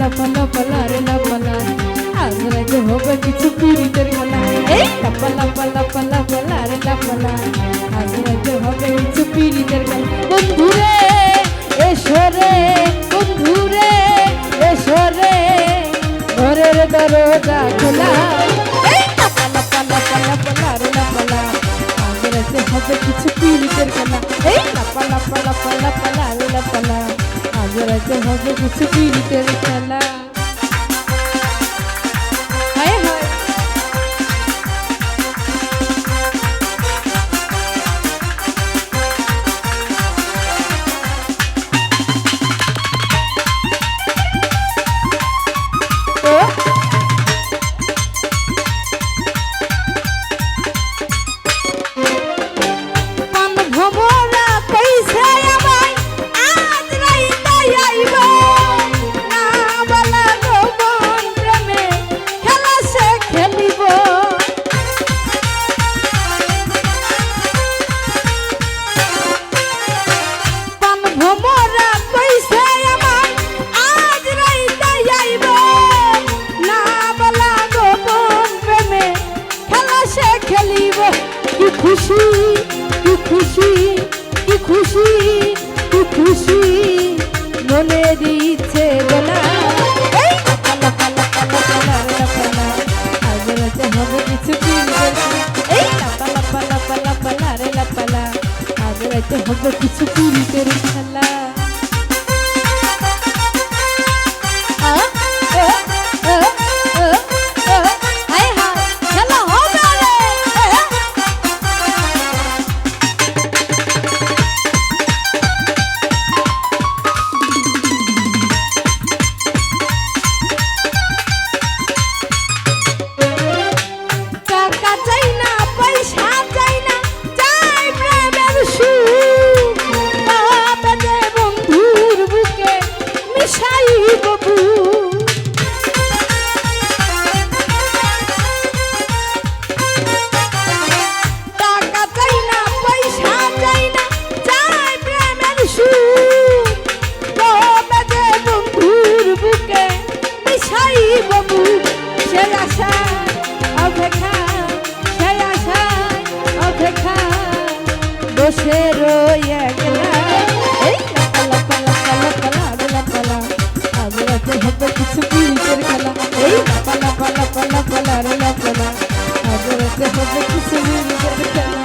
লাপা লাপা লারে লাপা লারে আজ রাতে হবে কিছু পীড়িতের মেলা লাপা লাপা লাপা লাপা লারে লাপা লারে আজ রাতে হবে কিছু পীড়িতের মেলা বন্ধুরে এসো রে বন্ধুরে এসো রে ঘরের দরজা খোলা লাপা লাপা লাপা লাপা লারে লাপা লারে আজ রাতে হবে কিছু লাপা লাপা লাপা লাপা Ça va bien, on va faire ce qu'il était. ঢলে দিচ্ছে গলা হবে কিছু হবে কিছু পুরীদের খেলা। বসে রই একলা। এই লাপালা পালা পালা পালা আগলা পালা আগলাতে হবে কিছু পিরিতের খেলা। এই লাপালা পালা পালা পালা রে লাপালা আগলাতে হবে কিছু পিরিতের খেলা।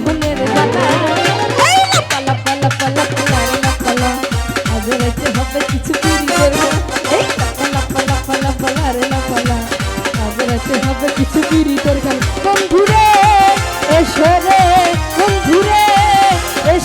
no.